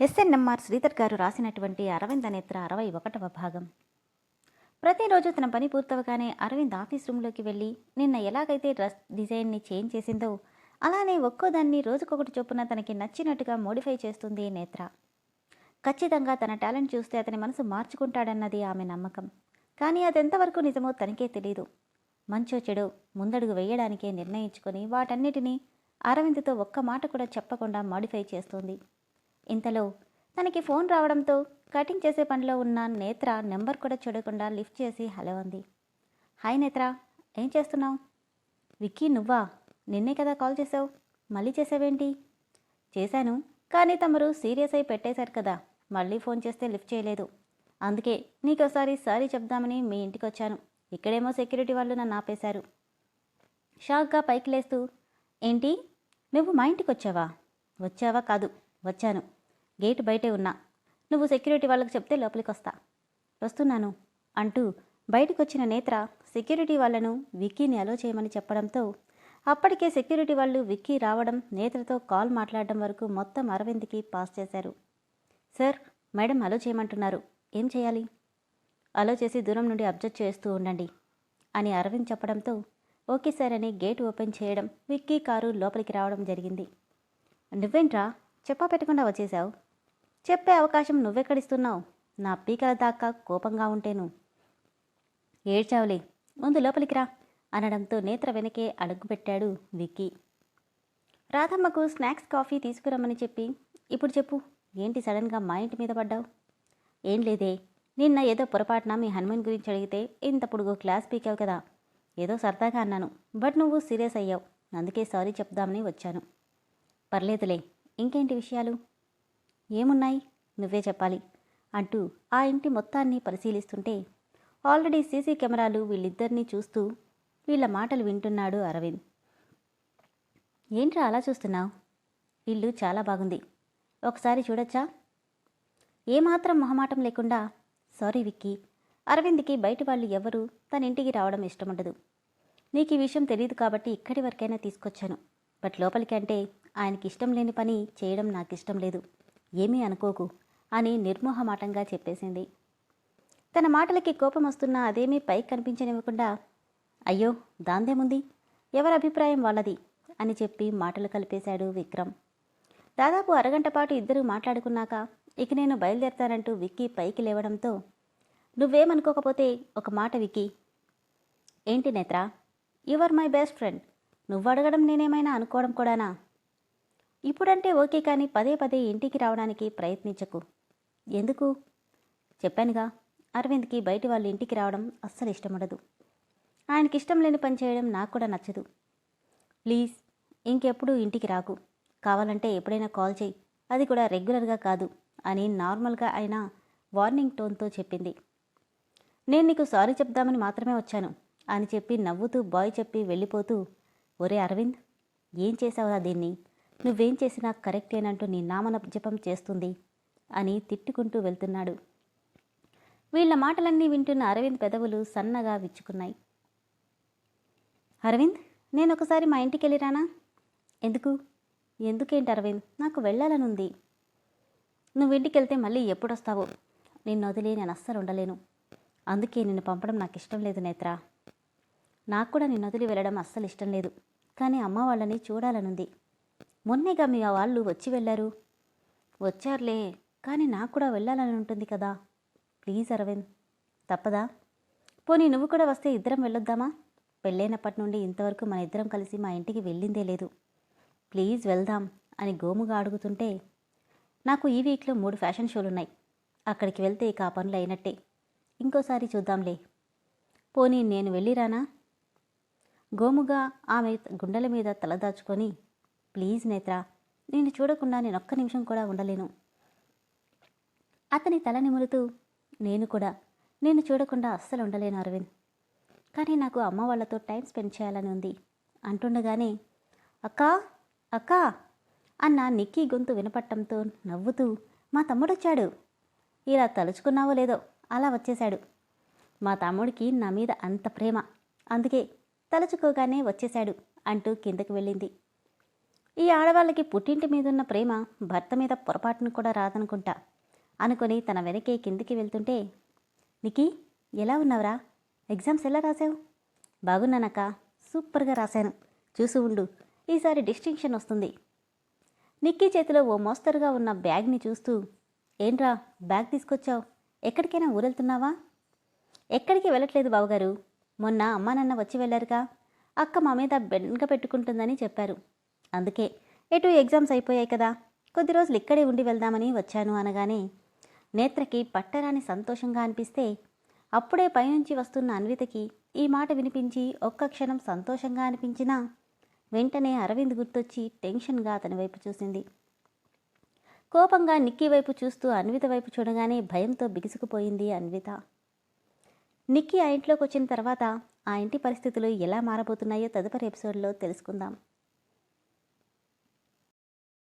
SNMR Sridhar గారు రాసినటువంటి అరవింద నేత్ర అరవై ఒకటవ భాగం. ప్రతిరోజు తన పని పూర్తవగానే అరవింద్ ఆఫీస్ రూమ్లోకి వెళ్ళి నిన్న ఎలాగైతే డ్రెస్ డిజైన్ని చేంజ్ చేసిందో అలానే ఒక్కోదాన్ని రోజుకొకటి చొప్పున తనకి నచ్చినట్టుగా మోడిఫై చేస్తుంది నేత్ర. ఖచ్చితంగా తన టాలెంట్ చూస్తే అతని మనసు మార్చుకుంటాడన్నది ఆమె నమ్మకం. కానీ అదెంతవరకు నిజమో తనకే తెలియదు మంచో చెడు ముందడుగు వేయడానికే నిర్ణయించుకొని వాటన్నిటినీ అరవింద్తో ఒక్క మాట కూడా చెప్పకుండా మాడిఫై చేస్తుంది. ఇంతలో తనకి ఫోన్ రావడంతో కటింగ్ చేసే పనిలో ఉన్న నేత్ర నెంబర్ కూడా చూడకుండా లిఫ్ట్ చేసి హలో అంది. హాయ్ నేత్ర ఏం చేస్తున్నావు? విక్కీ నువ్వా? నిన్నే కదా కాల్ చేసావు? మళ్ళీ చేసావేంటి? చేశాను కానీ తమరు సీరియస్ అయి పెట్టేశారు కదా మళ్ళీ ఫోన్ చేస్తే లిఫ్ట్ చేయలేదు. అందుకే నీకోసారి సారీ చెప్దామని మీ ఇంటికి వచ్చాను ఇక్కడేమో సెక్యూరిటీ వాళ్ళు నన్ను ఆపేశారు. షాక్గా పైకి లేస్తూ ఏంటి? నువ్వు మా ఇంటికి వచ్చావా వచ్చావా? కాదు వచ్చాను. గేట్ బయటే ఉన్నా. నువ్వు సెక్యూరిటీ వాళ్ళకి చెప్తే లోపలికి వస్తా వస్తున్నాను అంటూ బయటకు వచ్చిన నేత్ర సెక్యూరిటీ వాళ్ళను విక్కీని అలో చేయమని చెప్పడంతో అప్పటికే సెక్యూరిటీ వాళ్ళు విక్కీ రావడం నేత్రతో కాల్ మాట్లాడడం వరకు మొత్తం అరవింద్కి పాస్ చేశారు. సార్ మేడం అలో చేయమంటున్నారు. ఏం చేయాలి? అలో చేసి దూరం నుండి అబ్జర్వ్ చేస్తూ ఉండండి అని అరవింద్ చెప్పడంతో ఓకే సార్ అని గేట్ ఓపెన్ చేయడం విక్కీ కారు లోపలికి రావడం జరిగింది. నువ్వేంట్రా? చెప్పా పెట్టకుండా వచ్చేసావు చెప్పే అవకాశం నువ్వెక్కడిస్తున్నావు? నా పీకల దాకా కోపంగా ఉంటేను. ఏడ్చావులే ముందు లోపలికి రా అనడంతో నేత్ర వెనకే అడుగుపెట్టాడు విక్కీ. రాధమ్మకు స్నాక్స్ కాఫీ తీసుకురమ్మని చెప్పి ఇప్పుడు చెప్పు ఏంటి సడన్గా మా ఇంటి మీద పడ్డావు? ఏం లేదే నిన్న ఏదో పొరపాటున మీ హనుమాన్ గురించి అడిగితే ఇంత పొడుగు క్లాస్ పీకావు కదా. ఏదో సరదాగా అన్నాను బట్ నువ్వు సీరియస్ అయ్యావు అందుకే సారీ చెప్దామని వచ్చాను. పర్లేదులే ఇంకేంటి విషయాలు? ఏమున్నాయి? నువ్వే చెప్పాలి అంటూ ఆ ఇంటి మొత్తాన్ని పరిశీలిస్తుంటే ఆల్రెడీ సీసీ కెమెరాలు వీళ్ళిద్దరినీ చూస్తూ వీళ్ళ మాటలు వింటున్నాడు అరవింద్. ఏంట్రా అలా చూస్తున్నావు? ఇల్లు చాలా బాగుంది. ఒకసారి చూడొచ్చా? ఏమాత్రం మొహమాటం లేకుండా సారీ విక్కీ అరవింద్కి బయట వాళ్ళు ఎవరు తన ఇంటికి రావడం ఇష్టముండదు. నీకు ఈ విషయం తెలియదు కాబట్టి ఇక్కడి వరకైనా తీసుకొచ్చాను. బట్ లోపలికి అంటే ఆయనకి ఇష్టం లేని పని చేయడం నాకు ఇష్టం లేదు. ఏమీ అనుకోకు అని నిర్మోహమాటంగా చెప్పేసింది. తన మాటలకి కోపం వస్తున్నా అదేమీ పైకి కనిపించనివ్వకుండా అయ్యో దాందేముంది? ఎవరి అభిప్రాయం వాళ్ళది? అని చెప్పి మాటలు కలిపేశాడు విక్రమ్. దాదాపు అరగంట పాటు ఇద్దరు మాట్లాడుకున్నాక ఇక నేను బయలుదేరతానంటూ విక్కీ పైకి లేవడంతో నువ్వేమనుకోకపోతే ఒక మాట విక్కీ. ఏంటి Netra? Your my best friend. నువ్వు అడగడం నేనేమైనా అనుకోవడం కూడానా? ఇప్పుడంటే ఓకే కానీ పదే పదే ఇంటికి రావడానికి ప్రయత్నించకు. ఎందుకు? చెప్పానుగా అరవింద్కి బయటి వాళ్ళ ఇంటికి రావడం అస్సలు ఇష్టముండదు. ఆయనకి ఇష్టం లేని పని చేయడం నాకు కూడా నచ్చదు. ప్లీజ్ ఇంకెప్పుడు ఇంటికి రాకు. కావాలంటే ఎప్పుడైనా కాల్ చేయి. అది కూడా రెగ్యులర్గా కాదు అని నార్మల్గా అయినా వార్నింగ్ టోన్తో చెప్పింది. నేను నీకు సారీ చెప్దామని మాత్రమే వచ్చాను అని చెప్పి నవ్వుతూ బాయ్ చెప్పి వెళ్ళిపోతూ ఒరే అరవింద్ ఏం చేసావురా దీన్ని? నువ్వేం చేసినా కరెక్టేనంటూ నీ నామన జపం చేస్తుంది అని తిట్టుకుంటూ వెళ్తున్నాడు. వీళ్ళ మాటలన్నీ వింటున్న అరవింద్ పెదవులు సన్నగా విచ్చుకున్నాయి. అరవింద్ నేను ఒకసారి మా ఇంటికి వెళ్ళిరానా ఎందుకు? ఎందుకేంటి అరవింద్? నాకు వెళ్ళాలనుంది. నువ్వు ఇంటికి వెళ్తే మళ్ళీ ఎప్పుడు వస్తావో నిన్ను వదిలి నేను అస్సలు ఉండలేను. అందుకే నిన్ను పంపడం నాకు ఇష్టం లేదు నేత్ర. నాకు కూడా నిన్ను వదిలి వెళ్ళడం అస్సలు ఇష్టం లేదు. కానీ అమ్మ వాళ్ళని చూడాలనుంది. మొన్నేగా మీ వాళ్ళు వచ్చి వెళ్ళారు. వచ్చారులే కానీ నాకు కూడా వెళ్ళాలని ఉంటుంది కదా. ప్లీజ్ అరవింద్ తప్పదా? పోనీ నువ్వు కూడా వస్తే ఇద్దరం వెళ్ళొద్దామా? పెళ్ళైనప్పటి నుండి ఇంతవరకు మన ఇద్దరం కలిసి మా ఇంటికి వెళ్ళిందే లేదు. ప్లీజ్ వెళ్దాం అని గోముగా అడుగుతుంటే నాకు ఈ వీక్లో మూడు ఫ్యాషన్ షోలు ఉన్నాయి. అక్కడికి వెళ్తే ఇక ఆ పనులు అయినట్టే. ఇంకోసారి చూద్దాంలే. పోనీ నేను వెళ్ళిరానా గోముగా ఆమె గుండెల మీద తలదాచుకొని ప్లీజ్ నేత్ర నేను చూడకుండా నేను ఒక్క నిమిషం కూడా ఉండలేను. అతని తల నిమురుతూ నేను కూడా నేను చూడకుండా అస్సలు ఉండలేను అరవింద్. కానీ నాకు అమ్మ వాళ్ళతో టైం స్పెండ్ చేయాలని ఉంది. అంటుండగానే అక్కా అక్కా అన్న నిక్కీ గొంతు వినపట్టంతో నవ్వుతూ మా తమ్ముడొచ్చాడు. ఇలా తలుచుకున్నావో లేదో అలా వచ్చేశాడు. మా తమ్ముడికి నా మీద అంత ప్రేమ. అందుకే తలుచుకోగానే వచ్చేశాడు అంటూ కిందకు వెళ్ళింది. ఈ ఆడవాళ్ళకి పుట్టింటి మీదున్న ప్రేమ భర్త మీద పొరపాటును కూడా రాదనుకుంటా. అనుకొని తన వెనకే కిందికి వెళ్తుంటే నికి ఎలా ఉన్నావురా? ఎగ్జామ్స్ ఎలా రాసావు బాగున్నానక్క సూపర్గా రాశాను. చూసి ఉండు ఈసారి డిస్టింక్షన్ వస్తుంది. నిక్కీ చేతిలో ఓ మోస్తరుగా ఉన్న బ్యాగ్ని చూస్తూ ఏంట్రా బ్యాగ్ తీసుకొచ్చావు? ఎక్కడికైనా ఊరెళ్తున్నావా? ఎక్కడికి వెళ్ళట్లేదు బావగారు. మొన్న అమ్మానాన్న వచ్చి వెళ్ళారుగా. అక్క మా మీద బెంగ పెట్టుకుంటుందని చెప్పారు. అందుకే ఎటు ఎగ్జామ్స్ అయిపోయాయి కదా. కొద్ది రోజులు ఇక్కడే ఉండి వెళ్దామని వచ్చాను అనగానే నేత్రకి పట్టరాని సంతోషంగా అనిపిస్తే అప్పుడే పైనుంచి వస్తున్న అన్వితకి ఈ మాట వినిపించి ఒక్క క్షణం సంతోషంగా అనిపించినా వెంటనే అరవింద్ గుర్తొచ్చి టెన్షన్గా అతని వైపు చూసింది. కోపంగా నిక్కీ వైపు చూస్తూ అన్విత వైపు చూడగానే భయంతో బిగుసుకుపోయింది అన్విత. నిక్కీ ఆ ఇంట్లోకి వచ్చిన తర్వాత ఆ ఇంటి పరిస్థితులు ఎలా మారబోతున్నాయో తదుపరి ఎపిసోడ్లో తెలుసుకుందాం.